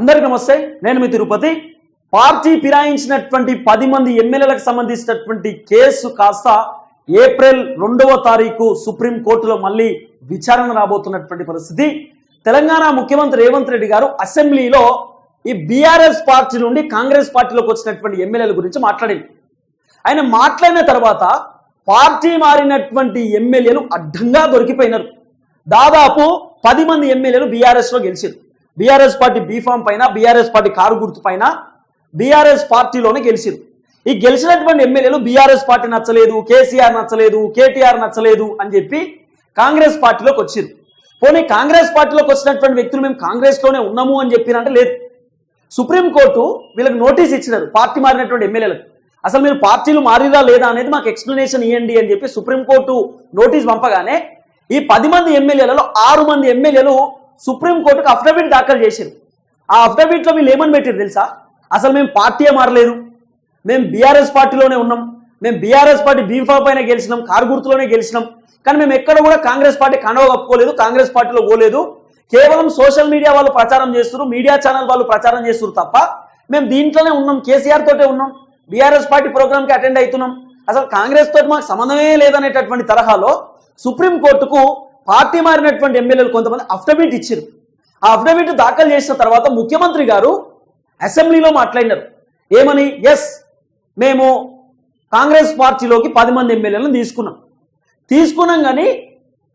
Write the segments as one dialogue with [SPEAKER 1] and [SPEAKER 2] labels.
[SPEAKER 1] అందరికి నమస్తే నేను మీ తిరుపతి. పార్టీ ఫిరాయించినటువంటి పది మంది ఎమ్మెల్యేలకు సంబంధించినటువంటి కేసు కాస్త ఏప్రిల్ రెండవ తారీఖు సుప్రీం కోర్టులో మళ్ళీ విచారణ రాబోతున్నటువంటి పరిస్థితి. తెలంగాణ ముఖ్యమంత్రి రేవంత్ రెడ్డి గారు అసెంబ్లీలో ఈ బీఆర్ఎస్ పార్టీ నుండి కాంగ్రెస్ పార్టీలోకి వచ్చినటువంటి ఎమ్మెల్యేల గురించి మాట్లాడింది. ఆయన మాట్లాడిన తర్వాత పార్టీ మారినటువంటి ఎమ్మెల్యేలు అడ్డంగా దొరికిపోయినారు. దాదాపు పది మంది ఎమ్మెల్యేలు బీఆర్ఎస్లో గెలిచారు బీఆర్ఎస్ పార్టీ బీఫామ్ పైన బీఆర్ఎస్ పార్టీ కారు గుర్తు పైన బీఆర్ఎస్ పార్టీలోనే గెలిచింది ఈ గెలిచినటువంటి ఎమ్మెల్యేలు బీఆర్ఎస్ పార్టీ నచ్చలేదు కేసీఆర్ నచ్చలేదు కేటీఆర్ నచ్చలేదు అని చెప్పి కాంగ్రెస్ పార్టీలోకి వచ్చింది పోనీ కాంగ్రెస్ పార్టీలోకి వచ్చినటువంటి వ్యక్తులు మేము కాంగ్రెస్లోనే ఉన్నాము అని చెప్పినంటే లేదు. సుప్రీంకోర్టు వీళ్ళకి నోటీస్ ఇచ్చినారు పార్టీ మారినటువంటి ఎమ్మెల్యేలకు. అసలు మీరు పార్టీలు మారిరా లేదా అనేది మాకు ఎక్స్ప్లెనేషన్ ఇవ్వండి అని చెప్పి సుప్రీంకోర్టు నోటీస్ పంపగానే ఈ పది మంది ఎమ్మెల్యేలలో ఆరు మంది ఎమ్మెల్యేలు సుప్రీంకోర్టుకు అఫిడవిట్ దాఖలు చేశారు. ఆ అఫిడవిట్లో వీళ్ళు ఏమని పెట్టారు తెలుసా? అసలు మేము పార్టీయే మారలేదు. మేము బీఆర్ఎస్ పార్టీలోనే ఉన్నాం. మేము బీఆర్ఎస్ పార్టీ బీఫా పైన గెలిచినాం కారుగుర్తులోనే గెలిచినాం. కానీ మేము ఎక్కడ కూడా కాంగ్రెస్ పార్టీ కండవ కప్పుకోలేదు కాంగ్రెస్ పార్టీలో పోలేదు. కేవలం సోషల్ మీడియా వాళ్ళు ప్రచారం చేస్తున్నారు మీడియా ఛానల్ వాళ్ళు ప్రచారం చేస్తున్నారు తప్ప మేము దీంట్లోనే ఉన్నాం కేసీఆర్ తోటే ఉన్నాం. బీఆర్ఎస్ పార్టీ ప్రోగ్రామ్కి అటెండ్ అవుతున్నాం. అసలు కాంగ్రెస్ తోటి మాకు సంబంధమే లేదనేటటువంటి తరహాలో సుప్రీం కోర్టుకు పార్టీ మారినటువంటి ఎమ్మెల్యేలు కొంతమంది అఫిడవిట్ ఇచ్చారు. ఆ అఫిడవిట్ దాఖలు చేసిన తర్వాత ముఖ్యమంత్రి గారు అసెంబ్లీలో మాట్లాడినారు. ఏమని? ఎస్ మేము కాంగ్రెస్ పార్టీలోకి పది మంది ఎమ్మెల్యేలను తీసుకున్నాం. తీసుకున్నాం కానీ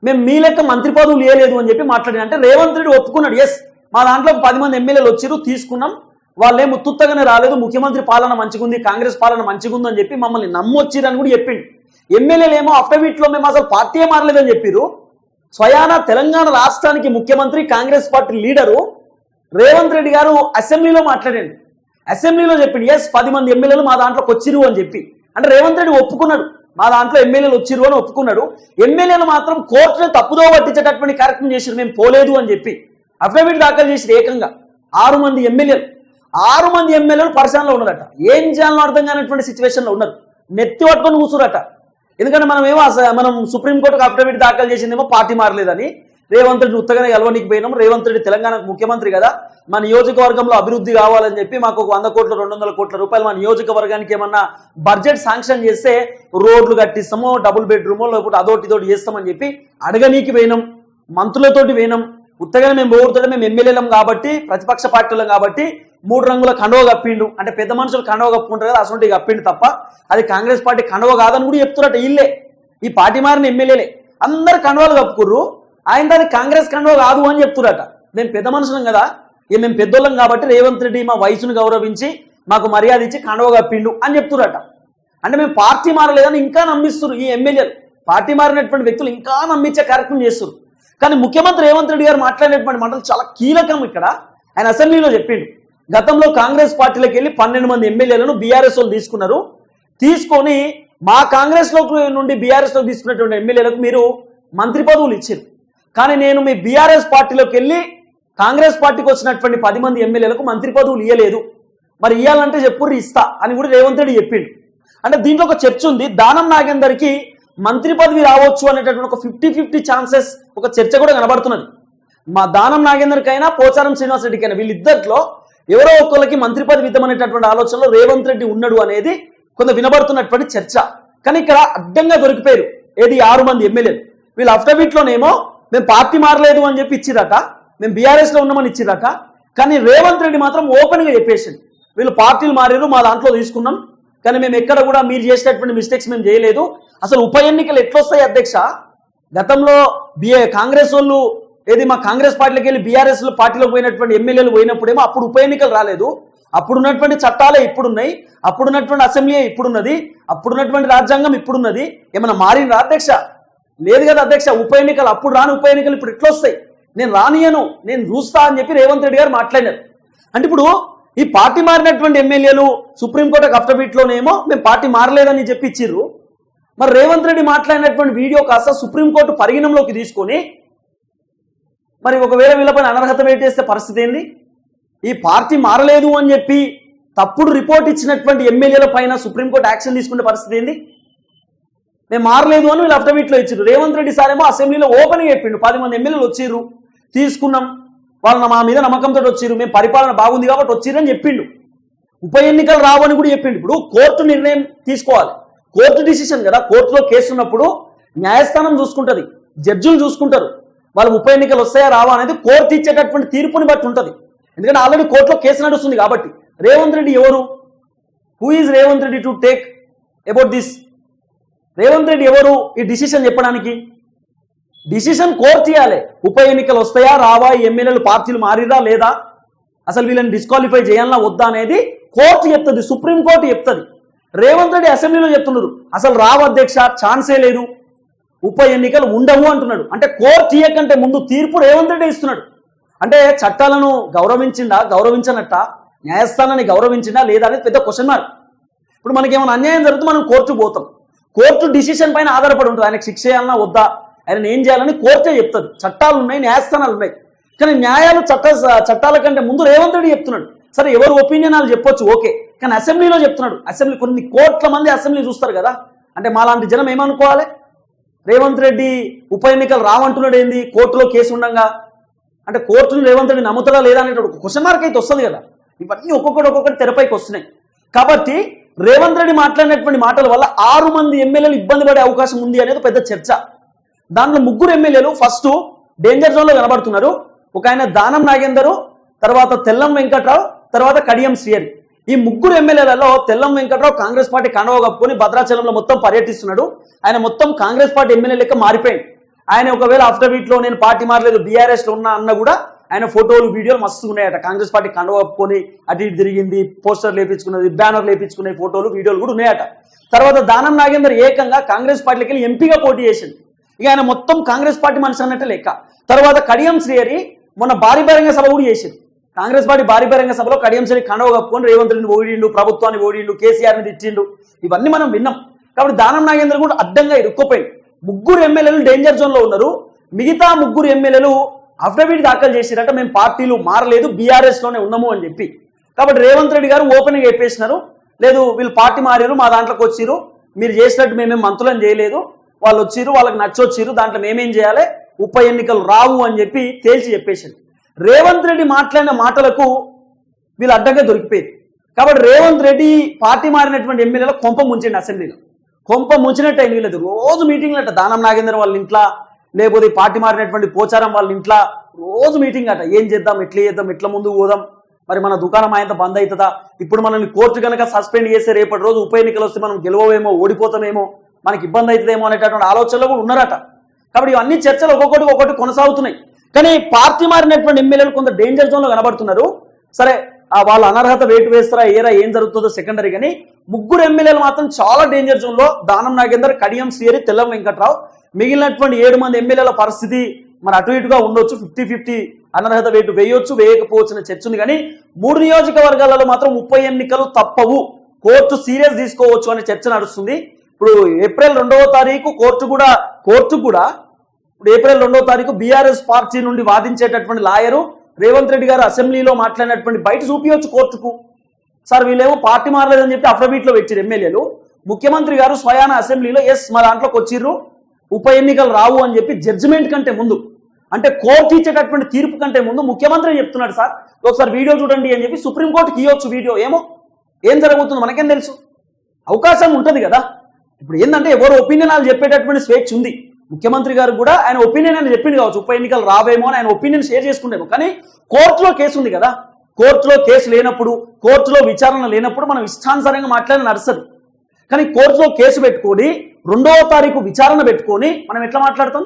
[SPEAKER 1] మేము మీ లెక్క మంత్రి పదవులు ఇవ్వలేదు అని చెప్పి మాట్లాడిన అంటే రేవంత్ రెడ్డి ఒప్పుకున్నాడు. ఎస్ మా దాంట్లో పది మంది ఎమ్మెల్యేలు వచ్చారు తీసుకున్నాం. వాళ్ళేం తుత్తగానే రాలేదు. ముఖ్యమంత్రి పాలన మంచిగుంది కాంగ్రెస్ పాలన మంచిగుంది అని చెప్పి మమ్మల్ని నమ్మొచ్చిరని కూడా చెప్పిండు. ఎమ్మెల్యేలు ఏమో అఫిడవిట్ మేము అసలు పార్టీయే మారలేదని చెప్పారు స్వయాన తెలంగాణ రాష్ట్రానికి ముఖ్యమంత్రి Congress party leader Revanth Reddy గారు అసెంబ్లీలో మాట్లాడండి అసెంబ్లీలో చెప్పిండు ఎస్ పది మంది ఎమ్మెల్యేలు మా దాంట్లోకి వచ్చిరు అని చెప్పి. అంటే రేవంత్ రెడ్డి ఒప్పుకున్నాడు. మా దాంట్లో ఎమ్మెల్యేలు వచ్చిరు అని ఒప్పుకున్నాడు. ఎమ్మెల్యేలు మాత్రం కోర్టును తప్పుదో పట్టించేటటువంటి కార్యక్రమం చేసిరు మేము పోలేదు అని చెప్పి. అఫిడవిట్ దాఖలు చేసి ఏకంగా. ఆరు మంది ఎమ్మెల్యేలు. ఆరు మంది ఎమ్మెల్యేలు పరిశానలో ఉన్నదట. ఏం చేయాలని అర్థం కానటువంటి సిచ్యువేషన్లో ఉన్నారు. నెత్తి పట్టుకొని కూర్చురట ఎందుకంటే మనం ఏమో అస- మనం సుప్రీంకోర్టుకు అఫిడవిట్ దాఖలు చేసిందేమో పార్టీ మారలేదని. రేవంత్ రెడ్డి ఉత్తగానే గెలవనికి పోయినాం. రేవంత్ రెడ్డి తెలంగాణ ముఖ్యమంత్రి కదా. మా నియోజకవర్గంలో అభివృద్ధి కావాలని చెప్పి మాకు ఒక వంద కోట్ల రెండు వందల కోట్ల రూపాయలు మా నియోజకవర్గానికి ఏమన్నా బడ్జెట్ శాంక్షన్ చేస్తే రోడ్లు కట్టిస్తామో డబుల్ బెడ్రూమో లేకపోతే అదోటి ఇదోటి చేస్తామని చెప్పి అడగనీకి పోయినాం. మంత్రులతోటి పోయినాం. ఉత్తగానే మేము పోగొడుతుంటే మేము ఎమ్మెల్యేలం కాబట్టి ప్రతిపక్ష పార్టీలం కాబట్టి మూడు రంగుల కండవ కప్పిండు. అంటే పెద్ద మనుషులు కండవ కప్పుకుంటారు కదా అసలు కప్పిండు తప్ప. అది కాంగ్రెస్ పార్టీ కండవ కాదని కూడా చెప్తున్నట్టు ఇల్లే ఈ పార్టీ మారిన ఎమ్మెల్యేలే. అందరు కండవాలు కప్పుకుర్రు. ఆయన దాన్ని కాంగ్రెస్ కండవ కాదు అని చెప్తున్నట. మేము పెద్ద మనుషులం కదా. ఇక మేము పెద్దోళ్ళం కాబట్టి రేవంత్ రెడ్డి మా వయసును గౌరవించి మాకు మర్యాద ఇచ్చి కండవ కప్పిండు అని చెప్తున్నట. అంటే మేము పార్టీ మారలేదని ఇంకా నమ్మిస్తున్నారు ఈ ఎమ్మెల్యేలు. పార్టీ మారినటువంటి వ్యక్తులు ఇంకా నమ్మించే కార్యక్రమం చేస్తున్నారు కానీ ముఖ్యమంత్రి రేవంత్ రెడ్డి గారు మాట్లాడినటువంటి మాటలు చాలా కీలకం ఇక్కడ. ఆయన అసెంబ్లీలో చెప్పిండు. గతంలో కాంగ్రెస్ పార్టీలోకి వెళ్ళి పన్నెండు మంది ఎమ్మెల్యేలను బీఆర్ఎస్ వాళ్ళు తీసుకున్నారు. తీసుకొని మా కాంగ్రెస్లో నుండి బీఆర్ఎస్లో తీసుకున్నటువంటి ఎమ్మెల్యేలకు మీరు మంత్రి పదవులు ఇచ్చారు. కానీ నేను మీ బీఆర్ఎస్ పార్టీలోకి వెళ్ళి కాంగ్రెస్ పార్టీకి వచ్చినటువంటి పది మంది ఎమ్మెల్యేలకు మంత్రి పదవులు ఇవ్వలేదు మరి ఇవ్వాలంటే చెప్పుర్రు ఇస్తా అని కూడా రేవంత్ రెడ్డి చెప్పిండు. అంటే దీంట్లో ఒక చర్చ ఉంది. దానం నాగేందర్కి మంత్రి పదవి రావచ్చు అనేటటువంటి ఒక ఫిఫ్టీ ఫిఫ్టీ ఛాన్సెస్ ఒక చర్చ కూడా కనబడుతున్నది. మా దానం నాగేందర్కైనా పోచారం శ్రీనివాస్ రెడ్డికైనా వీళ్ళిద్దరిలో ఎవరో ఒక్కరికి మంత్రి పదవి ఇద్దామనేటటువంటి ఆలోచనలో రేవంత్ రెడ్డి ఉన్నాడు అనేది కొంత వినబడుతున్నటువంటి చర్చ. కానీ ఇక్కడ అడ్డంగా దొరికిపోయారు ఏది ఆరు మంది ఎమ్మెల్యేలు. వీళ్ళు అఫిడవిట్ మేము పార్టీ మారలేదు అని చెప్పి ఇచ్చిరట మేము బీఆర్ఎస్లో ఉన్నామని ఇచ్చిరట కానీ రేవంత్ రెడ్డి మాత్రం ఓపెన్గా చెప్పేసింది వీళ్ళు పార్టీలు మారారు మా దాంట్లో తీసుకున్నాం కానీ మేము ఎక్కడ కూడా మీరు చేసేటటువంటి మిస్టేక్స్ మేము చేయలేదు. అసలు ఉప ఎన్నికలు ఎట్లొస్తాయి అధ్యక్ష? గతంలో బిఏ కాంగ్రెస్ వాళ్ళు ఏది మా కాంగ్రెస్ పార్టీలోకి వెళ్ళి బీఆర్ఎస్ పార్టీలో పోయినటువంటి ఎమ్మెల్యేలు పోయినప్పుడేమో అప్పుడు ఉప ఎన్నికలు రాలేదు. అప్పుడున్నటువంటి చట్టాలే ఇప్పుడున్నాయి. అప్పుడున్నటువంటి అసెంబ్లీ ఇప్పుడున్నది. అప్పుడున్నటువంటి రాజ్యాంగం ఇప్పుడున్నది. ఏమైనా మారిందా అధ్యక్ష? లేదు కదా అధ్యక్ష. ఉప ఎన్నికలు అప్పుడు రాని ఉప ఎన్నికలు ఇప్పుడు ఎట్లా వస్తాయి. నేను రానియను. నేను చూస్తా అని చెప్పి రేవంత్ రెడ్డి గారు మాట్లాడారు. అంటే ఇప్పుడు ఈ పార్టీ మారినటువంటి ఎమ్మెల్యేలు సుప్రీంకోర్టు అఫిడవిట్లోనేమో మేము పార్టీ మారలేదని చెప్పి ఇచ్చిర్రు. మరి రేవంత్ రెడ్డి మాట్లాడినటువంటి వీడియో కాస్త సుప్రీంకోర్టు పరిగణంలోకి తీసుకొని మరి ఒకవేళ వీళ్ళపైన అనర్హత పెట్టేస్తే పరిస్థితి ఏంది? ఈ పార్టీ మారలేదు అని చెప్పి తప్పుడు రిపోర్ట్ ఇచ్చినటువంటి ఎమ్మెల్యేల పైన సుప్రీంకోర్టు యాక్షన్ తీసుకునే పరిస్థితి ఏంది? మేము మారలేదు అని వీళ్ళు అఫిడవిట్లో ఇచ్చారు రేవంత్ రెడ్డి సారేమో అసెంబ్లీలో ఓపెన్ చెప్పిండు. పది మంది ఎమ్మెల్యేలు వచ్చిర్రు. తీసుకున్నాం. వాళ్ళు మా మీద నమ్మకంతో వచ్చిర్రు. మేము పరిపాలన బాగుంది కాబట్టి వచ్చిర్రు అని చెప్పిండు. ఉప ఎన్నికలు రావని కూడా చెప్పిండు. ఇప్పుడు కోర్టు నిర్ణయం తీసుకోవాలి. కోర్టు డిసిషన్ కదా. కోర్టులో కేసు ఉన్నప్పుడు న్యాయస్థానం చూసుకుంటుంది. జడ్జిలు చూసుకుంటారు. వాళ్ళు ఉప ఎన్నికలు వస్తాయా రావా అనేది కోర్టు ఇచ్చేటటువంటి తీర్పుని బట్టి ఉంటుంది. ఎందుకంటే ఆల్రెడీ కోర్టులో కేసు నడుస్తుంది కాబట్టి. రేవంత్ రెడ్డి ఎవరు? Who is Revanth Reddy to take about this Revanth Reddy ఎవరు? ఈ డిసిషన్ చెప్పడానికి. డిసిషన్ కోర్టు చేయాలి. ఉప ఎన్నికలు వస్తాయా రావా ఎమ్మెల్యేలు పార్టీలు మారిరా లేదా? అసలు వీళ్ళని డిస్క్వాలిఫై చేయాలన్నా వద్దా అనేది కోర్టు చెప్తుంది సుప్రీంకోర్టు చెప్తుంది. రేవంత్ రెడ్డి అసెంబ్లీలో చెప్తున్నారు. అసలు రావు అధ్యక్ష ఛాన్సే లేదు. ఉప ఎన్నికలు ఉండవు అంటున్నాడు. అంటే కోర్టు ఇయ్యకంటే ముందు తీర్పు రేవంత్ రెడ్డి ఇస్తున్నాడు. అంటే చట్టాలను గౌరవించిండా గౌరవించనట్ట? న్యాయస్థానాన్ని గౌరవించిండా లేదా అనేది పెద్ద క్వశ్చన్ మార్క్ ఇప్పుడు మనకి ఏమైనా అన్యాయం జరుగుతుంది మనం కోర్టు పోతాం. కోర్టు డిసిషన్ పైన ఆధారపడి ఉంటుంది. ఆయనకు శిక్ష చేయాలన్నా వద్దా? ఆయన ఏం చేయాలని కోర్టే చెప్తుంది. చట్టాలు ఉన్నాయి న్యాయస్థానాలు ఉన్నాయి. కానీ న్యాయాలు చట్ట చట్టాల కంటే ముందు రేవంత్ రెడ్డి చెప్తున్నాడు. సరే ఎవరు ఒపీనియన్ చెప్పొచ్చు? ఓకే. కానీ అసెంబ్లీలో చెప్తున్నాడు. అసెంబ్లీ కొన్ని కోట్ల మంది అసెంబ్లీ చూస్తారు కదా. అంటే మాలాంటి జనం ఏమనుకోవాలి? రేవంత్ రెడ్డి ఉప ఎన్నికలు రావంటున్నాడు ఏంది? కోర్టులో కేసు ఉండగా. అంటే కోర్టును రేవంత్ రెడ్డి నమ్ముతారా లేదా అనేటువంటి క్వశ్చన్ మార్క్ అయితే వస్తుంది కదా. ఇవన్నీ ఒక్కొక్కటి ఒక్కొక్కటి తెరపైకి వస్తున్నాయి. కాబట్టి రేవంత్ రెడ్డి మాట్లాడినటువంటి మాటల వల్ల ఆరు మంది ఎమ్మెల్యేలు ఇబ్బంది పడే అవకాశం ఉంది అనేది పెద్ద చర్చ. దాంట్లో ముగ్గురు ఎమ్మెల్యేలు ఫస్ట్ డేంజర్ జోన్లో కనబడుతున్నారు. ఒక ఆయన దానం నాగేందరు తర్వాత తెల్లం వెంకట్రావు తర్వాత కడియం శ్రీహరి. ఈ ముగ్గురు ఎమ్మెల్యేలలో తెల్లం వెంకట్రావు కాంగ్రెస్ పార్టీ కండవ కప్పుకొని భద్రాచలంలో మొత్తం పర్యటిస్తున్నాడు. ఆయన మొత్తం కాంగ్రెస్ పార్టీ ఎమ్మెల్యే లెక్క మారిపోయింది ఆయన ఒకవేళ ఆఫ్టర్లో నేను పార్టీ మారలేదు బీఆర్ఎస్లో ఉన్నా అన్న కూడా ఆయన ఫోటోలు వీడియోలు మస్తు ఉన్నాయట. కాంగ్రెస్ పార్టీ కండవ కప్పుకొని అటు ఇటు తిరిగింది పోస్టర్ లేపించుకున్నది బ్యానర్ లేపించుకునే ఫోటోలు వీడియోలు కూడా ఉన్నాయట. తర్వాత దానం నాగేందర్ ఏకంగా కాంగ్రెస్ పార్టీకి వెళ్ళి ఎంపీగా పోటీ చేసింది ఇక ఆయన మొత్తం కాంగ్రెస్ పార్టీ మనిషి అన్నట్టు లెక్క. తర్వాత కడియం శ్రీహరి మొన్న భారీ బహిరంగ సభ కూడా చేసింది కాంగ్రెస్ పార్టీ భారీ బహిరంగ సభలో కడియం శ్రీ కప్పుకొని రేవంత్ రెడ్డిని ఓడిండు ప్రభుత్వాన్ని ఓడిండు కేసీఆర్ని తిట్టిండు ఇవన్నీ మనం విన్నాం. కాబట్టి దానం నాగేంద్ర కూడా అడ్డంగా ఇరుక్కుపోయింది. ముగ్గురు ఎమ్మెల్యేలు డేంజర్ జోన్లో ఉన్నారు. మిగతా ముగ్గురు ఎమ్మెల్యేలు అఫిడవిట్ దాఖలు చేసిరట మేము పార్టీలు మారలేదు బీఆర్ఎస్లోనే ఉన్నాము అని చెప్పి. కాబట్టి రేవంత్ రెడ్డి గారు ఓపెన్గా చెప్పేసినారు. లేదు వీళ్ళు పార్టీ మారారు మా దాంట్లోకి వచ్చిరు మీరు చేసినట్టు మేమేం మంత్రులను చేయలేదు. వాళ్ళు వచ్చిరు వాళ్ళకి నచ్చొచ్చిరు దాంట్లో మేమేం చేయాలి? ఉప ఎన్నికలు రావు అని చెప్పి తేల్చి చెప్పేసింది రేవంత్ రెడ్డి మాట్లాడిన మాటలకు వీళ్ళు అడ్డంగా దొరికిపోయింది. కాబట్టి రేవంత్ రెడ్డి పార్టీ మారినటువంటి ఎమ్మెల్యేలో కొంప ముంచండి అసెంబ్లీలో. కొంప ముంచినట్టు అయింది వీళ్ళది రోజు మీటింగ్లు అట. దానం నాగేంద్ర వాళ్ళ ఇంట్లో లేకపోతే పార్టీ మారినటువంటి పోచారం వాళ్ళ ఇంట్లో రోజు మీటింగ్ అట. ఏం చేద్దాం ఎట్లా చేద్దాం ఎట్లా ముందుకు పోదాం? మరి మన దుకాణం ఆయన బంద్ అవుతుందా? ఇప్పుడు మనల్ని కోర్టు కనుక సస్పెండ్ చేస్తే రేపటి రోజు ఉప ఎన్నికలు వస్తే మనం గెలవమేమో ఓడిపోతామేమో మనకి ఇబ్బంది అవుతుందేమో అనేటటువంటి ఆలోచనలు కూడా ఉన్నారట. కాబట్టి ఇవన్నీ చర్చలు ఒక్కొక్కటి ఒక్కొక్కటి కొనసాగుతున్నాయి. కానీ పార్టీ మారినటువంటి ఎమ్మెల్యేలు కొంత డేంజర్ జోన్లో కనబడుతున్నారు. సరే ఆ వాళ్ళ అనర్హత వేటు వేస్తారా ఏరా ఏం జరుగుతుందో సెకండరీ కానీ ముగ్గురు ఎమ్మెల్యేలు మాత్రం చాలా డేంజర్ జోన్లో దానం నాగేందర్ కడియం శ్రీహరి తెల్లం వెంకట్రావు మిగిలినటువంటి ఏడు మంది ఎమ్మెల్యేల పరిస్థితి మరి అటు ఇటుగా ఉండొచ్చు. ఫిఫ్టీ ఫిఫ్టీ అనర్హత వేటు వేయొచ్చు వేయకపోవచ్చు అనే చర్చ ఉంది కానీ మూడు నియోజకవర్గాలలో మాత్రం ముప్పై ఎన్నికలు తప్పవు. కోర్టు సీరియస్ తీసుకోవచ్చు అనే చర్చ నడుస్తుంది. ఇప్పుడు ఏప్రిల్ రెండవ తారీఖు కోర్టు కూడా కోర్టు కూడా ఇప్పుడు ఏప్రిల్ రెండో తారీఖు బీఆర్ఎస్ పార్టీ నుండి వాదించేటటువంటి లాయరు రేవంత్ రెడ్డి గారు అసెంబ్లీలో మాట్లాడినటువంటి బయట చూపించవచ్చు కోర్టుకు. సార్ వీళ్ళేమో పార్టీ మారలేదని చెప్పి అఫిడవిట్లో పెట్టారు ఎమ్మెల్యేలు. ముఖ్యమంత్రి గారు స్వయాన అసెంబ్లీలో ఎస్ మా దాంట్లోకి వచ్చిర్రు ఉప ఎన్నికలు రావు అని చెప్పి జడ్జిమెంట్ కంటే ముందు అంటే కోర్టు ఇచ్చేటటువంటి తీర్పు కంటే ముందు ముఖ్యమంత్రి చెప్తున్నాడు సార్? ఒకసారి వీడియో చూడండి అని చెప్పి సుప్రీంకోర్టుకి ఇవ్వచ్చు వీడియో. ఏమో ఏం జరగబోతుంది మనకేం తెలుసు. అవకాశం ఉంటుంది కదా. ఇప్పుడు ఏంటంటే ఎవరు ఒపీనియన్ చెప్పేటటువంటి స్వేచ్ఛ ఉంది. ముఖ్యమంత్రి గారు కూడా ఆయన ఒపీనియన్ అని చెప్పింది కావచ్చు. ఉప ఎన్నికలు రావేమో అని ఆయన ఒపీనియన్ షేర్ చేసుకుంటేమో కానీ కోర్టులో కేసు ఉంది కదా. కోర్టులో కేసు లేనప్పుడు కోర్టులో విచారణ లేనప్పుడు మనం ఇష్టానుసారంగా మాట్లాడిన నడుస్తుంది కానీ కోర్టులో కేసు పెట్టుకొని రెండవ తారీఖు విచారణ పెట్టుకొని మనం ఎట్లా మాట్లాడతాం?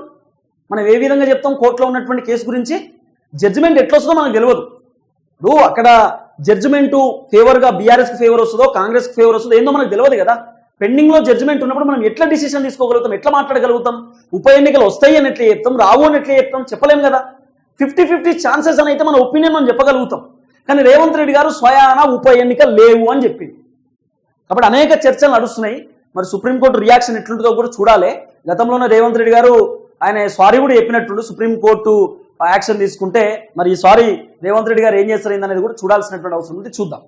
[SPEAKER 1] మనం ఏ విధంగా చెప్తాం? కోర్టులో ఉన్నటువంటి కేసు గురించి జడ్జిమెంట్ ఎట్లా వస్తుందో మనకు తెలియదు. ఇప్పుడు అక్కడ జడ్జిమెంటు ఫేవర్గా బీఆర్ఎస్కి ఫేవర్ వస్తుందో కాంగ్రెస్కి ఫేవర్ వస్తుందో ఏందో మనకు తెలియదు కదా. పెండింగ్లో జడ్జిమెంట్ ఉన్నప్పుడు మనం ఎట్లా డిసిషన్ తీసుకోగలుగుతాం? ఎట్లా మాట్లాడగలుగుతాం? ఉప ఎన్నికలు వస్తాయి అని ఎట్లా చెప్తాం రావు అని ఎట్లా చెప్తాం చెప్పలేం కదా? ఫిఫ్టీ ఫిఫ్టీ ఛాన్సెస్ అని అయితే మన ఒపీనియన్ మనం చెప్పగలుగుతాం. కానీ రేవంత్ రెడ్డి గారు స్వయాన ఉప ఎన్నిక లేవు అని చెప్పింది కాబట్టి అనేక చర్చలు నడుస్తున్నాయి. మరి సుప్రీంకోర్టు రియాక్షన్ ఎట్లుంటుందో కూడా చూడాలి. గతంలోనే రేవంత్ రెడ్డి గారు ఆయన సారీ కూడా చెప్పినట్టుండు. సుప్రీంకోర్టు యాక్షన్ తీసుకుంటే మరి ఈ సారీ రేవంత్ రెడ్డి గారు ఏం చేస్తారు అనేది కూడా చూడాల్సినటువంటి అవసరం ఉంది. చూద్దాం.